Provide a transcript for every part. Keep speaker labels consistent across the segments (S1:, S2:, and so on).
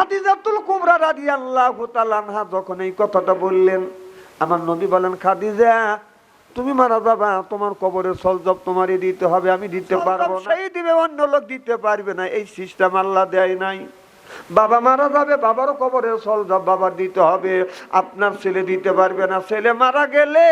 S1: খাদিজাতুল কুমরা রাজি আল্লাহ আনহা যখন এই কথাটা বললেন আমার নবী বলেন খাদিজা তুমি মারা যাবা তোমার কবরের সলজব তোমারই দিতে হবে আমি দিতে পারব না। সেই দিবে অন্য লোক দিতে পারবে না। এই সিস্টেম আল্লাহ দেয় নাই। বাবা মারা যাবে, বাবারও কবরের সলজব বাবার দিতে হবে। আপনার ছেলে দিতে পারবে না। ছেলে মারা গেলে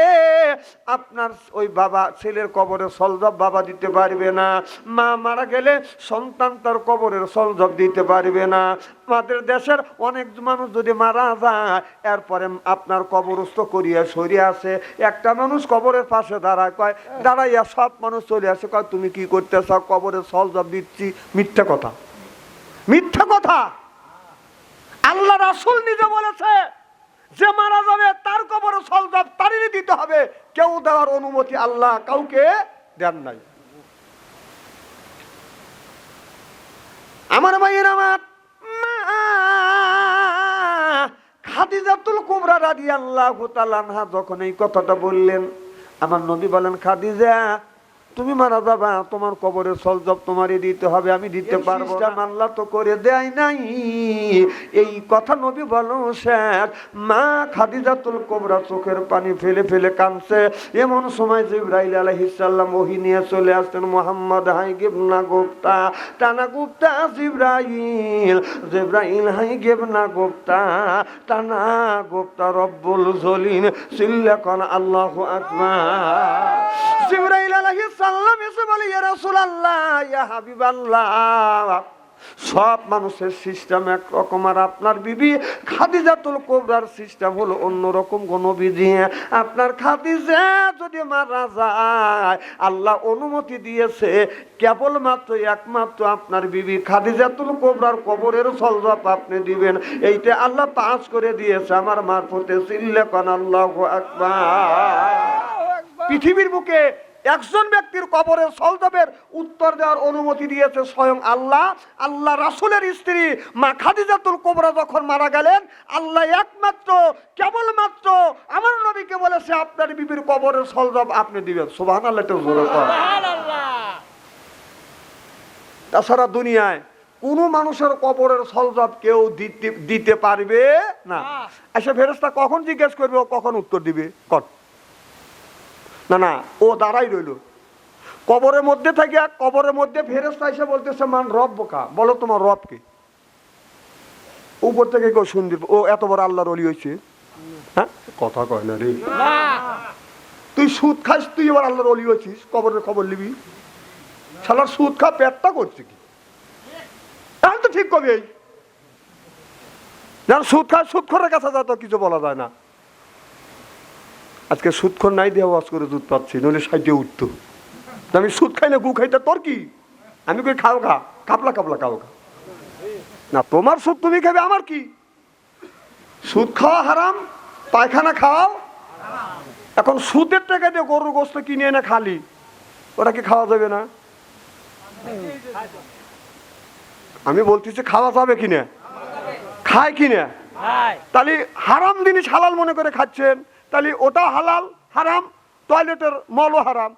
S1: আপনার ওই বাবা, ছেলের কবরের সলজব বাবা দিতে পারবে না। মা মারা গেলে সন্তান তার কবরের সলজব দিতে পারবে না। আমাদের দেশের অনেক মানুষ যদি মারা যায়, এরপরে আপনার কবরস্থ করিয়া সরিয়ে আসে। একটা মানুষ কবরের পাশে দাঁড়ায়, কয়, দাঁড়াইয়া সব মানুষ চলে আসে। কয়, তুমি কি করতেছ? কবরের সলজব দিচ্ছি। মিথ্যা কথা। মিথ্যা কথা। আল্লাহ রাসুল নিজে বলেছে, যে মারা যাবে তার কবরে সলজব তারই দিতে হবে। কেউ দেওয়ার অনুমতি আল্লাহ কাউকে দেন নাই। আমার ভাইয়ের আমার খাদিজাতুল রাদিয়াল্লাহু তাআলা আনহা যখন এই কথাটা বললেন, আমার নবী বলেন, খাদিজা তুমি মারা যাবা তোমার কবরের সলজব তোমারই দিতে হবে আমি দিতে পারব আল্লাহ তো করে দেয় নাই। এই কথা নবী বলো স্যার মা খাদিজাতুল কোবরা চোখের পানি ফেলে ফেলে কাঁদছে। এমন সময় জিব্রাইল আলাইহিসসালাম ওহি নিয়ে চলে আসতেন মোহাম্মদ হাই গেবনা গুপ্তা টানা গুপ্তা জিব্রাইল জিব্রাইল হাই গেবনা গুপ্তা টানা গুপ্তা রব্বুল জলিন সিল্লাকন আল্লাহু আকবার। জিব্রাইল আলাইহিস এসে বলে ইয়া ইয়া সব মানুষের সিস্টেম একরকম আর আপনার বিবি খাদিজাতুল কোবরার সিস্টেম হলো অন্যরকম গণবিধি। আপনার খাদিজা যদি মারা যায় আল্লাহ অনুমতি দিয়েছে কেবলমাত্র একমাত্র আপনার বিবি খাদিজাতুল কোবরার কবরের সলজপ আপনি দিবেন। এইটা আল্লাহ পাস করে দিয়েছে আমার মারফতে সিল্লেকন আল্লাহ আকবার। পৃথিবীর বুকে একজন ব্যক্তির কবরের সলজবের উত্তর দেওয়ার অনুমতি দিয়েছে স্বয়ং আল্লাহ। আল্লাহ রাসুলের স্ত্রী মা খাদিজাতুল কোবরা যখন মারা গেলেন আল্লাহ একমাত্র কেবলমাত্র আমার নবীকে বলেছে আপনার বিবির কবরের সলজব আপনি দিবেন। সুবাহ আল্লাহ। তাছাড়া দুনিয়ায় কোনো মানুষের কবরের সলজব কেউ দিতে দিতে পারবে না। এসে ফেরেস্তা কখন জিজ্ঞেস করবে কখন উত্তর দিবে? কর না না ও দাঁড়াই রইল। কবরের মধ্যে থেকে কবরের মধ্যে ফেরেস্তা এসে বলতেছে মান রব বোকা বলো তোমার রব কি? উপর থেকে কেউ শুনবে ও এত বড় আল্লাহর অলি হয়েছে হ্যাঁ? কথা কয় না রে। তুই সুদ খাস তুই এবার আল্লাহর অলি হয়েছিস কবরের খবর নিবি। শালার সুদ খা পেটটা করছে কি? এখন তো ঠিক কবি এই। যারা সুদ খায় সুদ খরের কাছে যা তো কিছু বলা যায় না। আজকে সুদক্ষণ নাই দিয়ে ওয়াজ করে দুধ পাচ্ছি নইলে সাইডে উঠতো। তা আমি সুদ খাই না গু খাইতে তোর কি? আমি কই খাও খা কাপলা কাপলা খাও খা না তোমার সুদ তুমি খাবে আমার কি? সুদ খাওয়া হারাম পায়খানা খাও এখন সুদের টাকা দিয়ে গরুর গোস্ত কিনে এনে খালি ওটা কি খাওয়া যাবে না? আমি বলতেছি খাওয়া যাবে কিনা? খায় কিনা? তাহলে হারাম জিনিস হালাল মনে করে খাচ্ছেন। তাহলে ওটা হালাল, হারাম টয়লেটের মলও হারাম।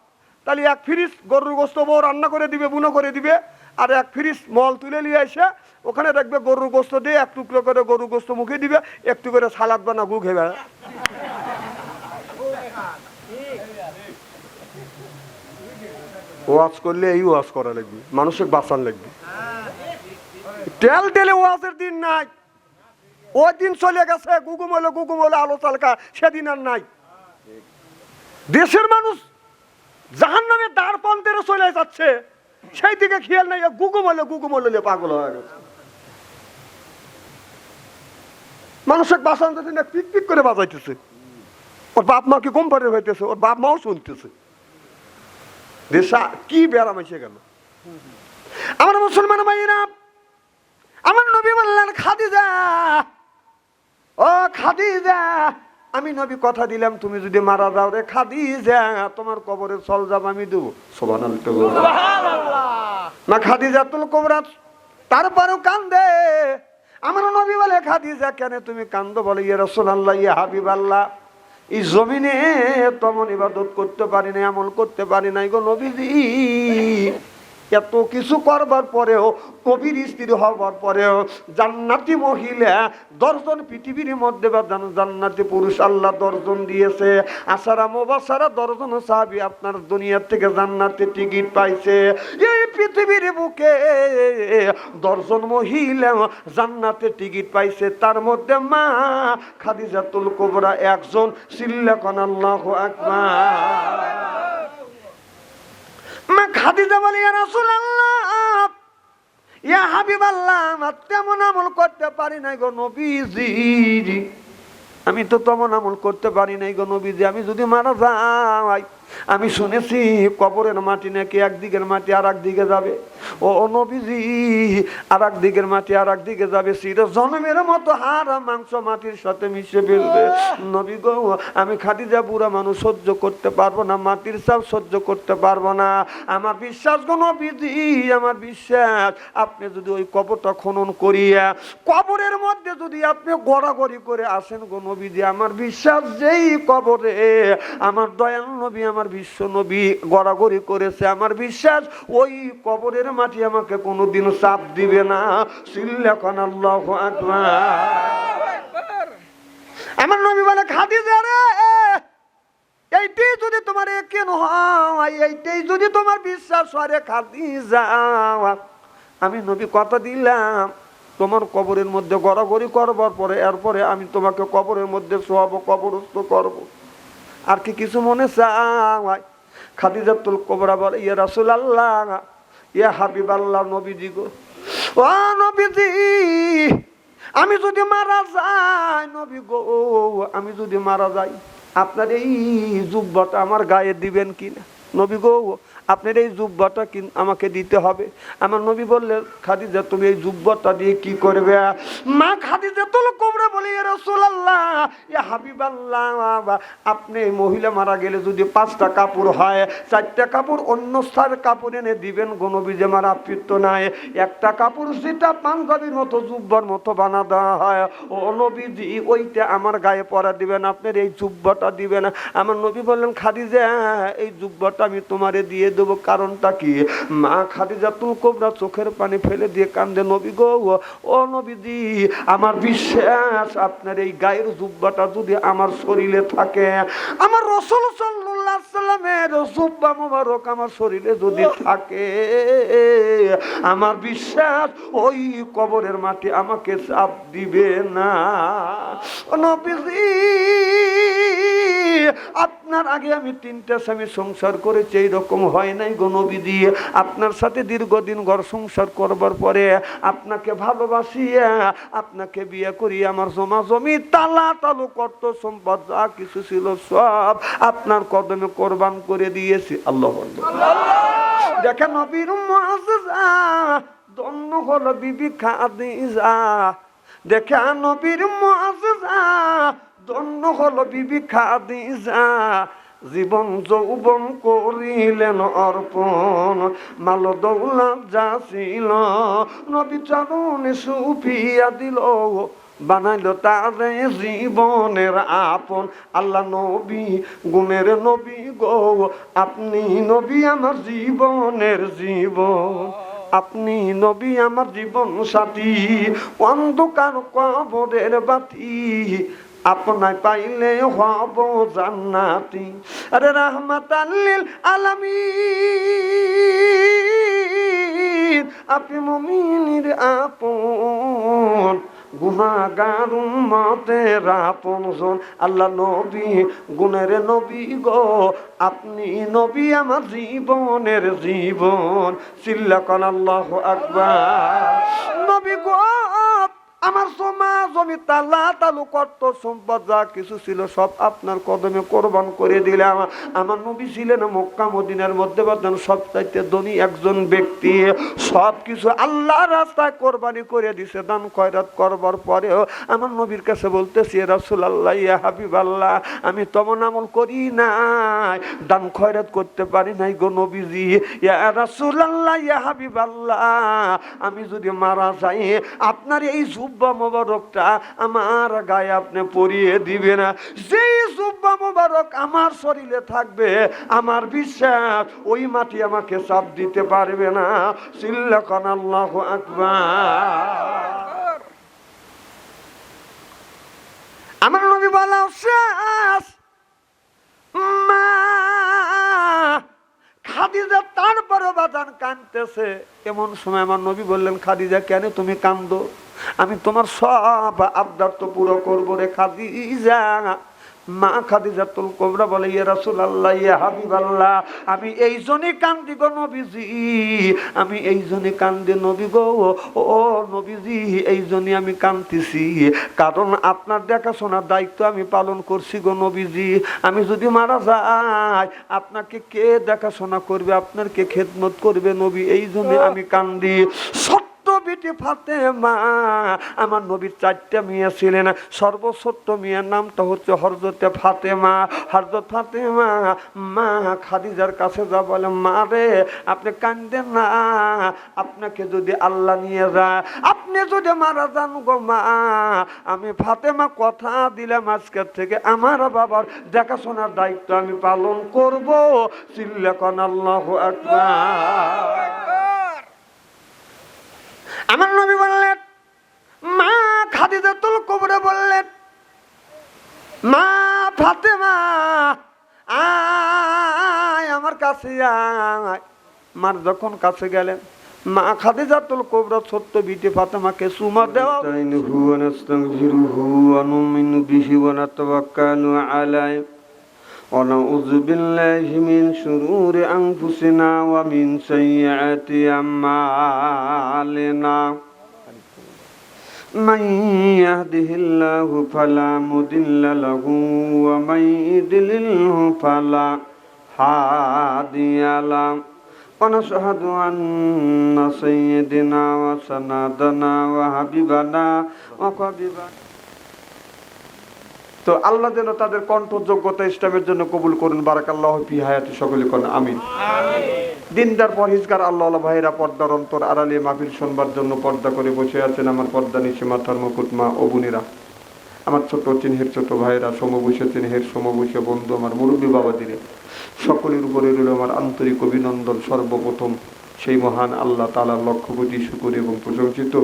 S1: তাহলে এক ফ্রিজ গরুর গোস্ত বউ রান্না করে দিবে, বুনো করে দিবে, আর এক ফ্রিজ মল তুলে নিয়ে এসে ওখানে দেখবে গরুর গোস্ত দিয়ে এক টুকরো করে গরুর গোস্ত মুখে দিবে, একটু করে সালাদ বানা গু খেবে ওয়াজ করলে এই ওয়াজ করা লাগবে, মানুষের বাঁচান লাগবে। তেল তেলে ওয়াজের দিন নাই। ওই দিন চলে গেছে গুগুম হলো গুগুম হলো আলো চালকা, সেদিন আর নাই। দেশের মানুষ জাহান নামে দাঁড় পন্থের চলে যাচ্ছে। সেই দিকে খেয়াল নাই গুগুম হলো গুগুম হলো পাগল হয়ে গেছে। মানুষের বাসান যাচ্ছে না পিক পিক করে বাজাইতেছে। ওর বাপ মা কি কোম্পানির হইতেছে, ওর বাপ মাও শুনতেছে। দেশা কি বেড়াম এসে গেল। আমার মুসলমান ভাইয়েরা, আমার নবী বললেন, খাদিজা ও খাদিজা আমি নবী কথা দিলাম তুমি যদি মারা যাও রে খাদিজা তোমার কবরে চল যাব আমি দেবো। সোবান না খাদিজা তুল কোবরা তারপরেও কান্দে। আমার নবী বলে খাদিজা কেন তুমি কান্দ? বলে ইয়ে রসুল আল্লাহ ইয়ে হাবিব আল্লাহ এই জমিনে তেমন ইবাদত করতে পারি না এমন করতে পারি নাই গো নবীজি। এত কিছু করবার পরেও, কবির স্ত্রী হবার পরেও জান্নাতি মহিলা দর্জন পৃথিবীর মধ্যে বা জান- জান্নাতি পুরুষ আল্লাহ দর্জন দিয়েছে। আসারা মোবাসারা দর্জন সাহাবি আপনার দুনিয়ার থেকে জান্নাতে টিকিট পাইছে। এই পৃথিবীর বুকে দর্জন মহিলা জান্নাতে টিকিট পাইছে। তার মধ্যে মা খাদিজাতুল কোবরা একজন। সিল্লাকন আল্লাহ আকবার। মা খাদিজা বলে তেমন আমল করতে পারি নাই আমি তো তেমন আমল করতে পারি নাই গো নবীজি। আমি যদি মারা যাই আমি শুনেছি কবরের মাটি নাকি একদিকের মাটি আর দিকে যাবে। ও নবীজি আর দিকের মাটি আর দিকে যাবে। চির জন্মের মতো হাড় আর মাংস মাটির সাথে মিশে ফেলবে। নবী গো, আমি খাদিজা বুড়া মানুষ, সহ্য করতে পারব না, মাটির চাপ সহ্য করতে পারব না। আমার বিশ্বাস গো নবীজি, আমার বিশ্বাস, আপনি যদি ওই কবরটা খনন করিয়া, কবরের মধ্যে যদি আপনি গড়াগড়ি করে আসেন গো নবীজি, আমার বিশ্বাস যেই কবরে, আমার দয়াল নবী, আমার বিশ্ব নবী গড়াগড়ি করেছে, আমার বিশ্বাস ওই কবরের মাটি আমাকে কোনোদিন চাপ দিবে না। সিল্লাখন আল্লাহ আমার নবী বলে, খাদিজা রে, এইটাই যদি তোমার কেন হয়, এইটাই যদি তোমার বিশ্বাস হয় খাদিজা। আমি নবী কথা দিলাম, তোমার কবরের মধ্যে গড়াগড়ি করবার পরে, এরপরে আমি তোমাকে কবরের মধ্যে শোয়াবো কবরস্থ করব। আর কি কিছু মনে চায়? খাদিজাতুল কোবরা বলে, ইয়া রাসুল আল্লাহ ইয়া হাবিব আল্লাহ নবীজি গো। ও নবীজি, আমি যদি মারা যাই, নবী গো, আমি যদি মারা যাই, আপনার এই যুব্বটা আমার গায়ে দিবেন কিনা? নবী গো, আপনার এই জুব্বাটা আমাকে দিতে হবে। আমার নবী বললেন খাদিজা, তুমি এই জুব্বাটা দিয়ে কি করবে? মা খাদিজা তোল কোমরে বলি রসুল্লাহ হাবিবাল্লাহ, আপনি মহিলা মারা গেলে যদি পাঁচটা কাপড় হয়, চারটা কাপড় অন্য স্থার কাপড় এনে দিবেন গনবী যে মারা আবৃত্ত নাই। একটা কাপড় সেটা পাঞ্জাবির মতো, জুব্বার মতো বানা দেওয়া হয়। ও নবীজি, ওইটা আমার গায়ে পরা দিবেন, আপনার এই জুব্বাটা দিবেন। আমার নবী বললেন, খাদিজা, এই জুব্বাটা আমি তোমারে দিয়ে দেবো। কারণটা কি? মা খাদিজা তুল কোবরা চোখের পানি ফেলে দিয়ে কান্দে, নবী গো, ও নবীজি, আমার বিশ্বাস, আপনার এই গায়ের জুব্বাটা যদি আমার শরীরে থাকে, আমার রসল আলাইহি সাল্লামের জুব্বা মোবারক আমার শরীরে যদি থাকে, আমার বিশ্বাস ওই কবরের মাটি আমাকে চাপ দিবে না। নবীজি আপনার আগে আমি তিনটা স্বামী সংসার করেছি এইরকম হয় নাই গো নবীজি। আপনার সাথে দীর্ঘদিন ঘর সংসার করবার পরে আপনাকে ভালোবাসিয়া আপনাকে বিয়ে করি আমার জমা জমি তালা তালু কর্ত সম্পদ যা কিছু ছিল সব আপনার কদমে কোরবান করে দিয়েছি। আল্লাহ দেখেন নবীর দন্ন হলো বিবি খাদিজা। দেখে নবীর মুআজ্জিজা দন্ন হলো বিবি খাদিজা। জীবন যৌবন করিলেন অর্পণ মাল দৌলত যা ছিল নবী চরণে সুফিয়া দিল, বানাইল তারে জীবনের আপন। আল্লাহ নবী, গুণের নবী গো, আপনি নবী আমার জীবনের জীবন। আপনি নবী আমার জীবন সাথী, অন্ধকার কবরের বাতি আপনায় পাইলে হব জান্নাতি। আরে রহমত আলামিন, আপনি মমিনের আপন গুনাগার উম্মতের আপন জন। আল্লাহ নবী, গুণের নবী গো, আপনি নবী আমার জীবনের জীবন। চিল্লাকন আল্লাহ আকবার। নবী গো আমার জমা জমি তালা তালু কর্ত সম্পদ, যা কিছু ছিল সব আপনার কদমে কোরবান করে দিলাম আমার আমার নবী ছিলেন মক্কা, মদিনার মধ্যে বাদান সব চাইতে ধনী একজন ব্যক্তি। সব কিছু আল্লাহ রাস্তায় কোরবানি করে দিছে, দান খয়রাত করবার পরেও আমার নবীর কাছে বলতেছি রাসুল আল্লাহ ইয়া হাবিব আল্লাহ আমি তমন আমল করি নাই, দান খয়রাত করতে পারি নাই গো নবীজি। ইয়া রাসুল আল্লাহ ইয়া হাবিব আল্লাহ আমি যদি মারা যাই, আপনার এই জুব্বা মোবারকটা আমার গায়ে আপনি পরিয়ে দিবে না যেই জুব্বা মোবারক আমার শরীরে থাকবে, আমার বিশ্বাস ওই মাটি আমাকে চাপ দিতে পারবে না। সিল্লাকান আল্লাহ আকবার। আমার নবী বলা শেষ খাদিজা তারপরে বাজান কাঁদতেছে এমন সময় আমার নবী বললেন, খাদিজা, কেন তুমি কান্দো? আমি তোমার সব আবদার তো পুরো করব রে খাদিজা। মা খাদিজাতুল কোবরা বলে, ইয়া রাসূলুল্লাহ, ইয়া হাবিবাল্লাহ, আমি এই জন্যই কান্দি গো নবীজি, আমি এই জন্যই কান্দি নবী গো, ও নবীজি, এই জন্যই আমি কান্দিছি। কারণ আপনার দেখাশোনার দায়িত্ব আমি পালন করছি গো নবীজি। আমি যদি মারা যাই, আপনাকে কে দেখাশোনা করবে? আপনার কে খেদমত করবে নবী? এই জন্য আমি কান্দি। সত্য বিটি ফাতেমা। আমার নবীর চারটা মেয়ে ছিলেন সর্বছোট্ট মেয়ের নামটা হচ্ছে হরজতে ফাতেমা। হরজত ফাতেমা মা মা, খাদিজার কাছে যা বলে, মা রে, আপনি কান্দেন না, আপনাকে যদি আল্লাহ নিয়ে যায়, আপনি যদি মারা যান গো মা। আমি ফাতেমা কথা দিলাম আজকের থেকে, আমার বাবার দেখাশোনার দায়িত্ব আমি পালন করব। চিল্লাকন আল্লাহ আকবার। আমার নবী বললেন, মা খাদিজাতুল কবরে বললেন, মা ফাতেমা, আয় আমার কাছে আয়। মার যখন কাছে গেলেন, মা খাদিজাতুল কুবরা ছোট্ট বিটি ফাতেমাকে সুমা দেওয়া
S2: নাস্তাগফিরুহু ওয়া নুমিনু বিহি ওয়া নাতাওয়াক্কালু আলাইহি ونعوذ بالله من شرور أنفسنا ومن سيئات أعمالنا من يهده الله فلا مضل له ومن يضلله فلا هادي له ونشهد أن سيدنا وسندنا وحبيبنا وقبيبنا
S1: তো আল্লাহ যেন তাদের কণ্ঠ যোগ্যতা ইসলামের জন্য কবুল করুন। বারাকাল্লাহ ফি হায়াতি সকলে আমিন। দিনদার পরহিজগার আল্লাহ ভাইরা পর্দার অন্তর আড়ালে মাহফিল শোনবার জন্য পর্দা করে বসে আছেন আমার পর্দা নিচে মাথার মুকুট মা ও বোনেরা। আমার ছোট চিনহের ছোট ভাইরা সমবসে চিনহের সমবসে বন্ধু আমার মুরব্বী বাবা দিনে সকলের উপরে রইল আমার আন্তরিক অভিনন্দন। সর্বপ্রথম সেই মহান আল্লাহ তালার লক্ষ কোটি শুকুর এবং প্রশংসিত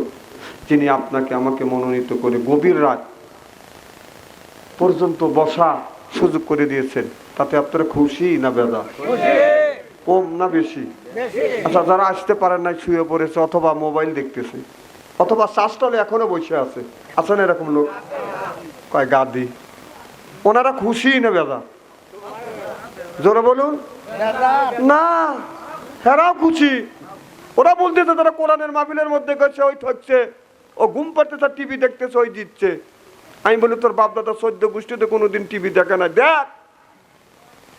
S1: যিনি আপনাকে আমাকে মনোনীত করে গভীর রাত পর্যন্ত বসা সুযোগ করে দিয়েছেন। তাতে আপনারা খুশি না বেদা? কম না বেশি? আচ্ছা যারা আসতে পারেন না শুয়ে পড়েছে অথবা মোবাইল দেখতেছে। অথবা শ্বাসটলে এখনও বসে আছে। আছেন এরকম লোক? কয় গাদি। ওনারা খুশি না বেদা? জোরে বলুন। না হেরাও খুশি। ওরা বলতেছে তারা কোরআনের মাহফিলের মধ্যে গেছে ওই থাকছে ও ঘুম পাড়তেছে টিভি দেখতেছে ওই দিচ্ছে। আমি বলি তোর বাপ দাদা সদ্য গোষ্ঠীতে কোনোদিন টিভি দেখে না দেখ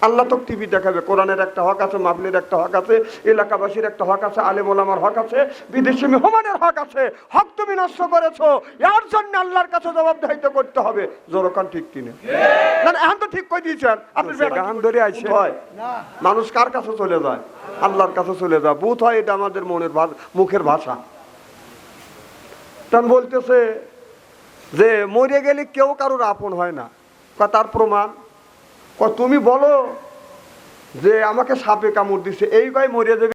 S1: আল্লাহ তো টিভি দেখাবে। কোরআনের একটা হক আছে মাহফিলের একটা হক আছে এলাকাবাসীর একটা হক আছে আলেম ওলামার হক আছে বিদেশি মেহমানের হক আছে। হক তুমি নষ্ট করেছ এর জন্য আল্লাহর কাছে জবাবদাহিত করতে হবে। জোরকান ঠিক কিনে? না এখন তো ঠিক করে দিয়েছেন? আপনি গান ধরে আইসে হয়। মানুষ কার কাছে চলে যায়? আল্লাহর কাছে চলে যায়। বুথ হয় এটা আমাদের মনের মুখের ভাষা। তখন বলতেছে যে মরে গেলে কেউ কারোর আপন হয় না। তার প্রমাণ। তুমি বলো যে আমাকে সাপে কামড় দিছে, এই কয় মরিয়া যাবে।